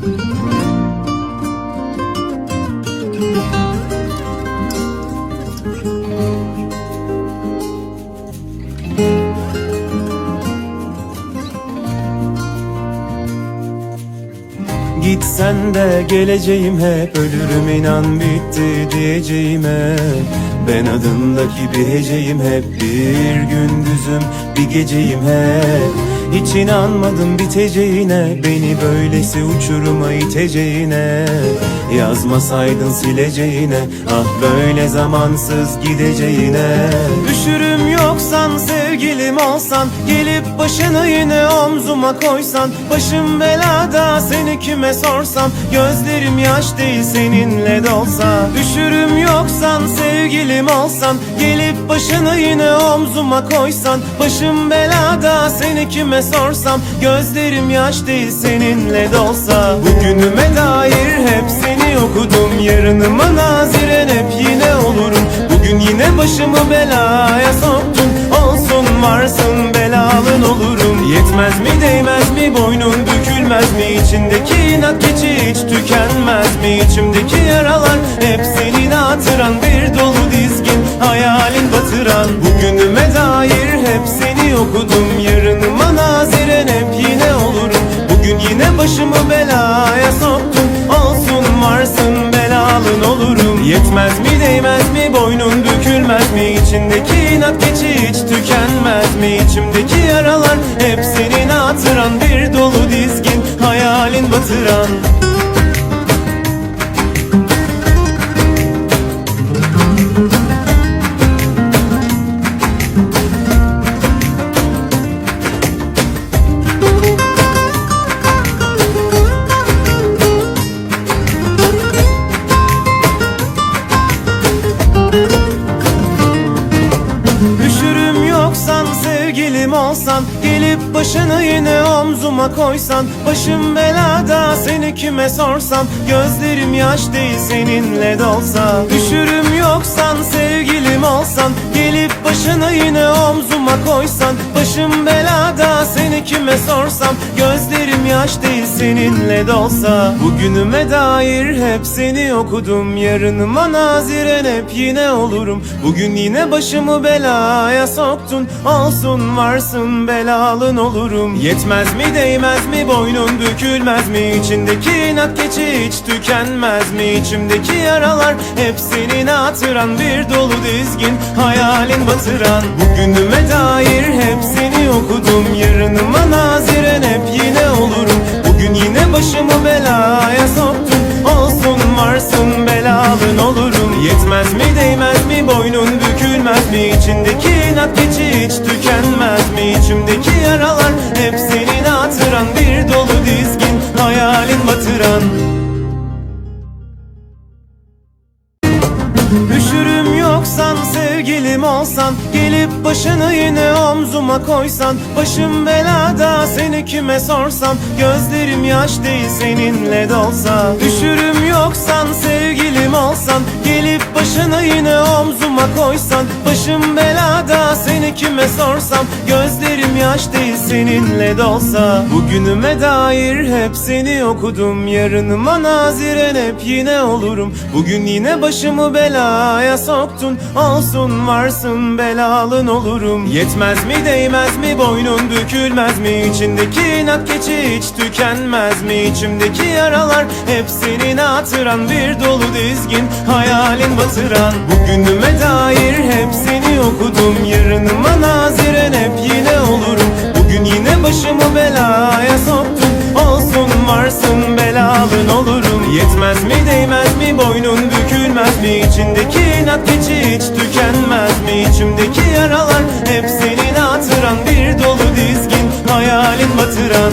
Gitsen de geleceğim hep Ölürüm inan bitti diyeceğime. Ben adındaki bir heceyim hep Bir gündüzüm bir geceyim hep. Hiç inanmadım biteceğine. Beni böylesi uçuruma iteceğine. Yazmasaydın sileceğine. Ah böyle zamansız gideceğine. Düşürüm yoksan sevgilim olsan Gelip başını yine omzuma koysan Başım belada seni kime sorsam Gözlerim yaş değil seninle dolsa. Düşürüm yoksan sevgilim olsan Gelip başını yine omzuma koysan Başım belada seni kime sorsam Gözlerim yaş değil seninle dolsa Bugünüme dair hep seni okudum Yarınıma naziren hep yine olurum. Bugün yine başımı belaya soktun Olsun varsın belalın olurum. Yetmez mi değmez mi boynun bükülmez mi? İçindeki inat keçi hiç tükenmez mi? İçimdeki yaralar hep senin hatıran Bir dolu dizgin hayalin batıran Yetmez mi değmez mi? Boynun bükülmez mi? İçindeki inat keçi hiç tükenmez mi? İçimdeki yaralar hep senin hatıran. Bir dolu dizgin hayalin batıran başını yine omzuma koysan Başım belada seni kime sorsam? Gözlerim yaş değil seninle dolsa. Düşürüm yoksan sevgilim olsan Gelip başını yine omzuma koysan Başım belada seni kime sorsam? Gözlerim yaş değil seninle dolsa Bugünüme dair hep seni okudum. Yarınıma naziren hep yine olurum. Bugün yine başımı belaya soktun. Olsun varsın belalın olurum. Yetmez mi değmez mi? Boynun bükülmez mi? İçindeki inat keçi hiç tükenmez mi? İçimdeki yaralar hep senin hatıran. Bir dolu dizgin hayalin batıran. Bugünüme dair hep okudum Yarınıma naziren hep yine olurum Bugün yine başımı belaya soktun Olsun varsın belalın olurum. Yetmez mi değmez mi boynun bükülmez mi? İçindeki inat keçi hiç tükenmez mi? İçimdeki yaralar hep senin hatıran Bir dolu dizgin hayalin batıran olsan Gelip başını yine omzuma koysan Başım belada seni kime sorsam Gözlerim yaş değil seninle dolsa. Düşürüm yoksan sevgilim olsan Gelip başını yine omzuma koysan Başım belada seni kime sorsam Gözlerim yaş değil seninle dolsa Bugünüme dair hep seni okudum. Yarınıma naziren hep yine olurum. Bugün yine başımı belaya soktun. Olsun varsın belalın olurum. Yetmez mi değmez mi boynun bükülmez mi? İçindeki inat keçi hiç tükenmez mi? İçimdeki yaralar hep senin hatıran. Bir dolu dizgin hayalin batıran. Bugünüme dair hep seni okudum. Yarınıma naziren hep yine başımı belaya soktun Olsun varsın belalın olurum. Yetmez mi değmez mi boynun bükülmez mi? İçindeki inat keçi hiç tükenmez mi? İçimdeki yaralar hep senin hatıran. Bir dolu dizgin hayalin batıran